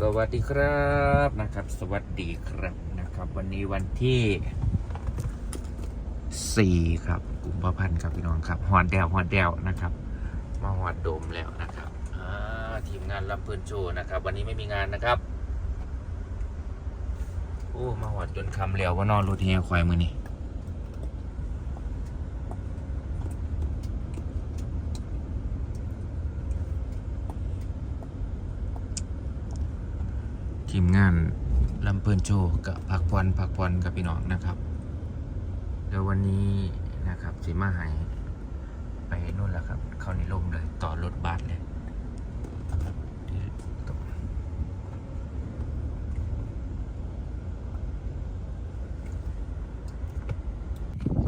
สวัสดีครับนะครับ สวัสดีครับนะครับ วันนี้วันที่ 4 ครับกุมภาพันธ์ครับพี่น้องครับหอดแดวหอดแดวนะครับ มาหอดโดมแล้วนะครับทีมงานลำเพลินโชว์นะครับ วันนี้ไม่มีงานนะครับ โอ้ มาหอดจนคำแล้วว่านอนรถเฮียควายมือนี่ มงานลำเพลินโชว์กับพักผ่อนพักผ่อนกับพี่น้องนะครับเดี๋ยววันนี้นะครับสีมาหายไปนู่นแล้วครับ เข้าในร่มเลย ต่อรถบัสเลย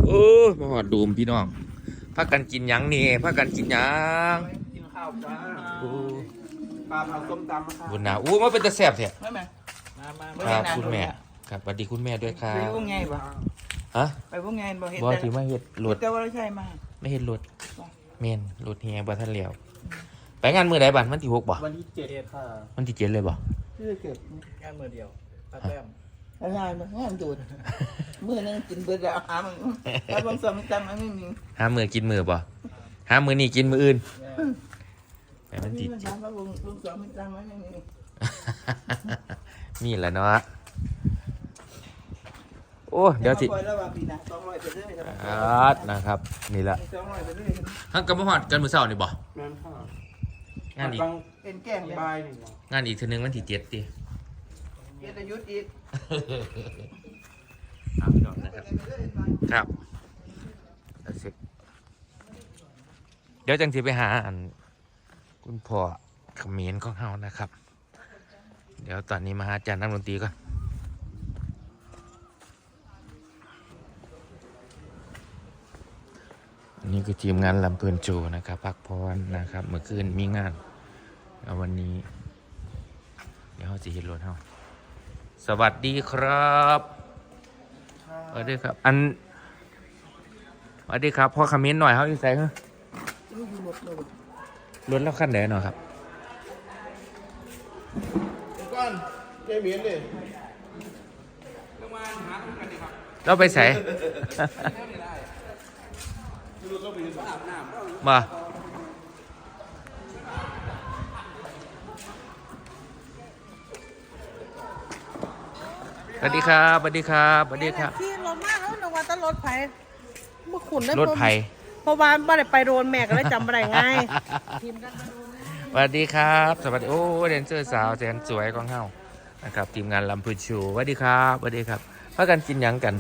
โอ้มาหอดดูมพี่น้องพักกันกินยังนี่พักกันกินยังกินข้าวจ้า ปลาเผาส้มตำนะครับบุญนาอู้มาเป็นตะแสบแท้ไม่ไหมมามาครับคุณแม่ ครับสวัสดีคุณแม่ด้วยครัไปบ พวกไงบ่ฮะไปพวกไงบ่เห็นบอแต่ถือมาเห็ดหลดแต่ว่าเราใช่มา ไม่เห็ดหลดเมนหลดเฮียบ่ทันเลียว ไปงานมือไหนบันวันที่หกบ่วันที่เจ็ดค่ะวันที่เจ็ดเลยบ่ชื่อเก็บงานมือเดียวปลาแต้มอะไรมางานดูดมื้อนึงกินเบิดแล้วหามันแล้วบางสมัยจำมันไม่มีหามือกินมือบ่หามือนี่กินมืออื่น ไปวันที่ที่มันเจ็ดถามว่าบางบางสมัยจำมันไม่มีมีแหละเนาะโอ้เดี๋ยวสิปล่อยแล้วว่าปีหน้า200ไปเลยครับอาดนะครับ นี่ละ200ไปเลยทั้งกับมาหอดกันมือเสาร์นี่บ่งานข้าวงานอีกเป็นแกล้งเลยบายหนึ่งงานอีกเทีนึงวันที่เจ็ดติเกียรติยุทธอีกครับพี่น้องนะครับครับแล้วเสร็จเดี๋ยวจังทีไปหาอัน คุณพ่อเขมรของเฮานะครับ เดี๋ยวตอนนี้มาหาอาจารย์นักดนตรีก่อนอันนี้คือทีมงานลำเพลินโจนะครับพักพรนะครับ เมื่อคืนมีงานแล้ววันนี้ เดี๋ยวเขาจะเห็นรถเฮาสวัสดีครับสวัสดีครับ อันสวัสดีครับพ่อคอมเมนต์หน่อยเขาอยู่ใส่เหรออยู่หมดเลย รถแล้วขั้นไหนหน่อยครับก้อนเจมีนเลยเราไปใส่มาสวัสดีครับสวัสดีครับสวัสดีครับที่รถมากแล้วนึกว่าแตรถไผเมื่อขุนได้รถไผ่ เพราะว่าไม่ได้ไปโดนแม่ก็เลยจำไม่ได้ง่ายทีมกันมาดูสวัสดีครับ สวัสดีโอ้เดนเซอร์สาวแสนสวยของเฮานะครับทีมงานลำพูนชูสวัสดีครับสวัสดีครับพากันกินหยังกัน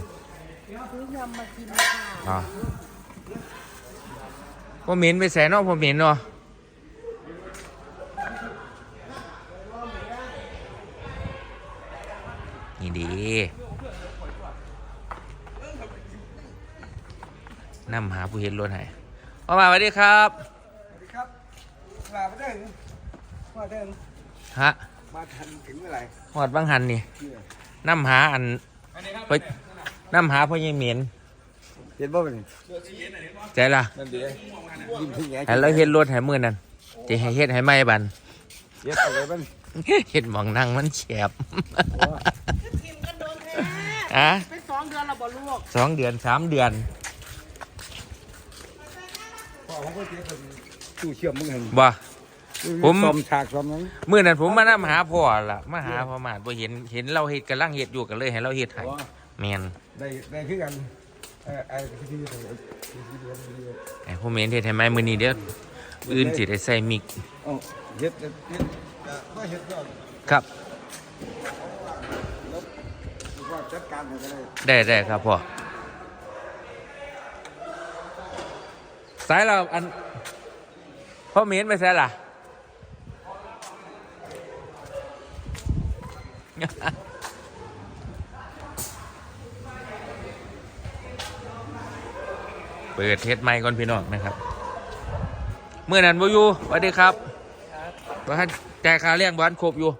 ซื้อยำมากินค่ะอ๋อพ่อหมินไปแสนเนอกพ่อหมินเนาะนี่ดี นำหาผู้เห็นรถให้พ่อมาสวัสดีครับสวัสดีครับมาไม่ได้มาเดินฮะมาทันถึงเมื่อไหร่หอดบางหันนี่นำหาอันไปนำหาพ่อยังเหม็นเห็นบ่เป็นใจละนั่นเดียวยิ้มที่แง่ให้เราเห็นรถให้มือนั่นจะให้เฮ็ดให้ไหมบันเย็บอะไรบ้างเห็ดหมองนั่งมันแฉบทีมกันโดนแท้อะเป็นสองเดือนเราบ่ลูกสองเดือนสามเดือน พ่อของพ่อเจ๊เป็น ตู้เชื่อมมึงเห็นบ่ ผมซ้อมฉากซ้อมนั้นมื่อนั้นผมมานำหาพ่อล่ะมาหาพ่อมาดบ่เห็นเห็นเราเฮ็ดกำลังเฮ็ดอยู่กันเลยให้เราเฮ็ดให้ว่าแม่นได้ได้คือกันเออไอ้ที่ที่ที่ที่ที่ที่ไอ้พ่อแม่นเฮ็ดให้ไหมมื้อนี้เด้ออื่นสิได้ใส่มิกอ๋อเฮ็ดเฮ็ดเฮ็ดก็เฮ็ดก็ครับก็จัดการให้ก็ได้ได้ได้ครับพ่อ สายเราอันพ่อเมนไปใส่ล่ะ เปิดเทสไมค์ก่อนพี่น้องนะครับ เมื่อนั้นบ่อยู่สวัสดีครับบ้านจ่ายค่าเลี้ยงบ้านครบอยู่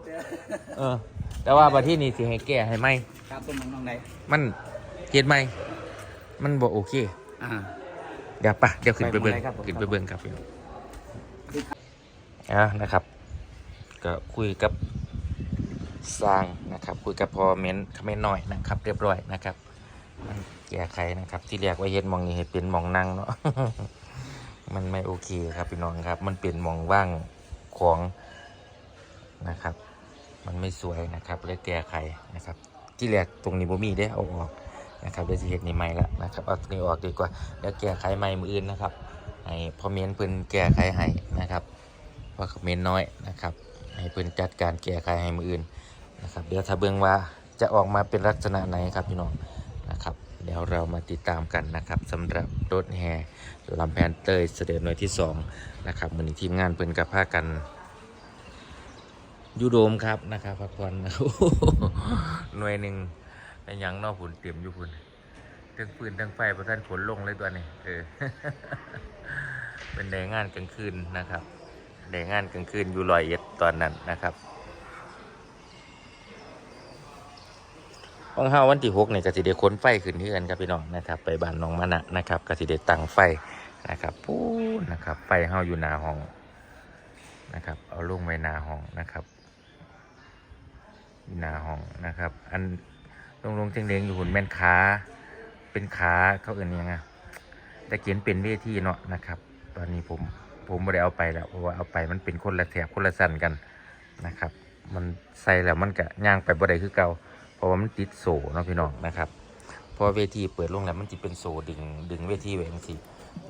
เออ แต่ว่าบัดที่นี่สิให้แก้ให้ไหมครับต้นน้องไหนมันเห็นไหมมันบอกโอเค อ่า เดี๋ยวปะเดี๋ยวขึ้นไปเบิ้งไปครับผม ขึ้นไปเบิ้งครับพี่น้องอะนะครับ ก็คุยกับสร้างนะครับ คุยกับพอเม้นคอมเมนต์หน่อยนะครับ เรียบร้อยนะครับมันแก้ไขนะครับ ที่เรียกว่าเฮ็ดหมองนี้ให้เป็นหมองนั่งเนาะ มันไม่โอเคครับพี่น้องครับ มันเป็นหมองว่างของนะครับ มันไม่สวยนะครับเลยแก้ไขนะครับ ที่แรกตรงนี้บ่มีได้เอาออก นะครับเดี๋ยวสิเฮ็ดนี่ใหม่ละนะครับเอาตรงนี้ออกดีกว่าเดี๋ยวแก้ไขใหม่มืออื่นนะครับให้พอเมนเพิ่นแก้ไขให้นะครับเพราะคอเมนน้อยนะครับให้เพิ่นจัดการแก้ไขให้มืออื่นนะครับเดี๋ยวถ้าเบิ่งว่าจะออกมาเป็นลักษณะไหนครับพี่น้องนะครับเดี๋ยวเรามาติดตามกันนะครับสำหรับรถแห่ลำแพนเตยเสด็จหน่วยที่สองนะครับมือนี้ทีมงานเพิ่นกับพากันยูโดมครับนะครับพักผ่อนหน่วยหนึ่ง เป็นยังนอกผุนเตรียมอยู่พุ่นทั้งปืนทั้งไฟประท่านผลลงเลยตัวนี้เออเป็นแดงงานกลางคืนนะครับแดงงานกลางคืนอยู่ลอยเอ็ดตอนนั้นนะครับของเฮาวันที่หกเนี่ยกสิเดค้นไฟขึ้นที่กันครับพี่น้องนะครับ ไปบ้านน้องมะนะนะครับกสิเดตั้งไฟนะครับปู๊นะครับ ไฟเฮาอยู่หน้าห้องนะครับ เอาลงไว้หน้าห้องนะครับหน้าห้องนะครับ อัน ลงลงเทียงอยู่หุ่นแม่นขาเป็นขาเขาเอื่นยังไงแต่เขียนเป็นเวทีเนาะนะครับ ตอนนี้ผมผมไม่ได้เอาไปแล้วเพราะว่าเอาไปมันเป็นคนละแถบคนละสันกันนะครับ มันใส่แล้วมันก็ย่างไปบ่ได้คือเก่าเพราะว่ามันติดโซ่เนาะพี่น้องนะครับเพอเวทีเปิดลงแล้วมันจะเป็นโซ่ดึงดึงเวทีไว้เองสิ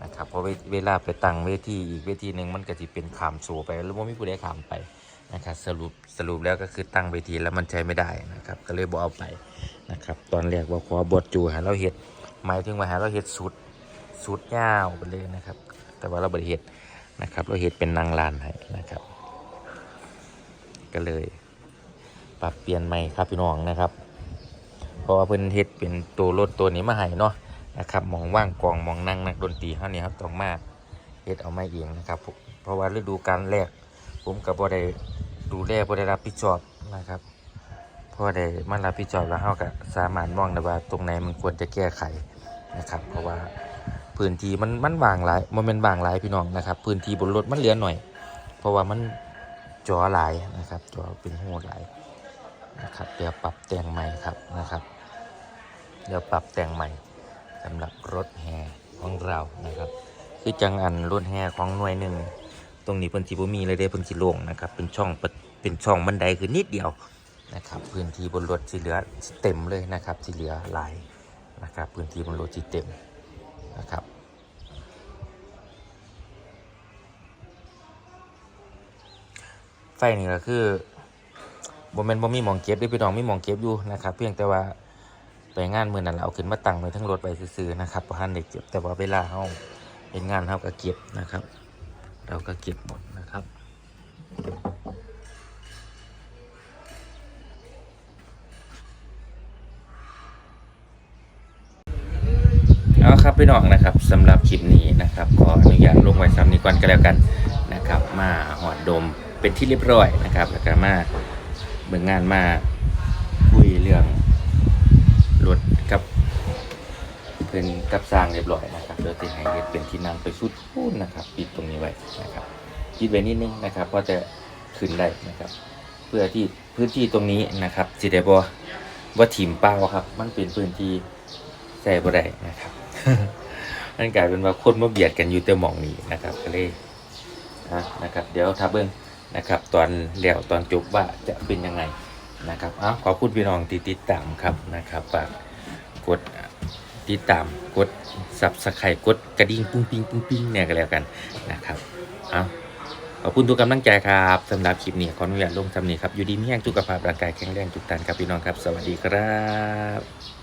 นะครับเพอเวลาไปตั้งเวทีอีกเวทีหนึ่งมันก็จะเป็นขามโซ่ไปแล้วไม่มีผู้ใดขามไป นะครับสรุปสรุปแล้วก็คือตั้งเวทีแล้วมันใช้ไม่ได้นะครับ ก็เลยบอกเอาไปนะครับ ตอนแรกว่าขอบทจูหาเราเห็ดหมายถึงว่าหาเราเห็ดสุดสุดยาวไปเลยนะครับ แต่ว่าเราบริเห็ดนะครับ เราเห็ดเป็นนางลานให้นะครับ ก็เลย ปรับเปลี่ยนใหม่ครับพี่น้องนะครับ เพราะว่าเพิ่นเฮ็ดเป็นตัวรถตัวนี้มาให้เนาะนะครับมองว่างกองมองนั่งนักดนตรีเท่านี้ครับต้องมากเฮ็ดเอาไม่เองนะครับ เพราะว่าฤดูกาลแรกผมกับบ่ได้ ดูแลบ่ได้รับผิดชอบนะครับพอได้มารับผิดชอบแล้วเฮาก็สามารถมองได้ว่าตรงไหนมันควรจะแก้ไขนะครับ เพราะว่าพื้นที่มันมันบางหลายบ่แม่นบางหลายพี่น้องนะครับ พื้นที่บนรถมันเหลือหน่อย เพราะว่ามันจอหลายนะครับจอเป็นหูหลายนะครับเดี๋ยวปรับแต่งใหม่ครับนะครับ เดี๋ยวปรับแต่งใหม่สำหรับรถแห่ของเรานะครับ คือจังอันรถแห่ของหน่วยหนึ่ง ตรงนี้เพิ่นสิบ่มีเลยเด้เพิ่นสิโล่งนะครับ เป็นช่องเป็นช่องบันไดคือนิดเดียวนะครับ พื้นที่บนรถสิเหลือเต็มเลยนะครับสิเหลือหลายนะครับ พื้นที่บนรถสิเต็มนะครับไฟนี่ก็คือบ่แม่นบ่มีหมองเก็บเด้อพี่น้องมีหมองเก็บอยู่นะครับ เพียงแต่ว่าไปงานมื้อนั้นแล้วเอาขึ้นมาตั้งไว้ทั้งรถไว้ซื่อๆนะครับบ่ทันได้เก็บแต่ว่าเวลาเฮาเฮ็ดงานเฮาก็เก็บนะครับ เราก็เก็บหมดนะครับ เอาครับพี่น้องนะครับสำหรับคลิปนี้นะครับขออนุญาตลงไว้ซ้ำนี้ก่อนก็แล้วกันนะครับ มาหอดดมเป็นที่เรียบร้อยนะครับแล้วก็มาเบิ่งงานมาคุยเรื่องรถกับเพื่นกับสร้างเรียบร้อยนะครับเดี๋ยวจะให้เฮ็ดเป็นที่นั่งไปสุดพูนนะครับปิดตรงนี้ไว้นะครับปิดไว้นิดนึงนะครับเพราะจะขึ้นได้นะครับ เพื่อที่พื้นที่ตรงนี้นะครับสิได้บ่ว่าถิ่มเป้าครับ มันเป็นพื้นที่ใส่บ่ได้นะครับมันกลายเป็นว่าคนมาเบียดกันอยู่แต่หมองนี้นะครับก็เลยนะนะครับ เดี๋ยวถ้าเบิ่งนะครับ ตอนแล้วตอนจบว่าจะเป็นยังไงนะครับอ้าวขอบคุณพี่น้องที่ติดตามครับนะครับฝากกด ติดตามกดซับสไครต์กดกระดิ่งปุ้งปิ้งปุ้งปิ้งเนี่ยก็แล้วกันนะครับเอาขอบคุณทุกกำลังใจครับสำหรับคลิปนี้ขออนุญาตลงสำนี้ครับอยู่ดีมีแห้งสุขภาพร่างกายแข็งแรงทุกท่านครับพี่น้องครับ สวัสดีครับ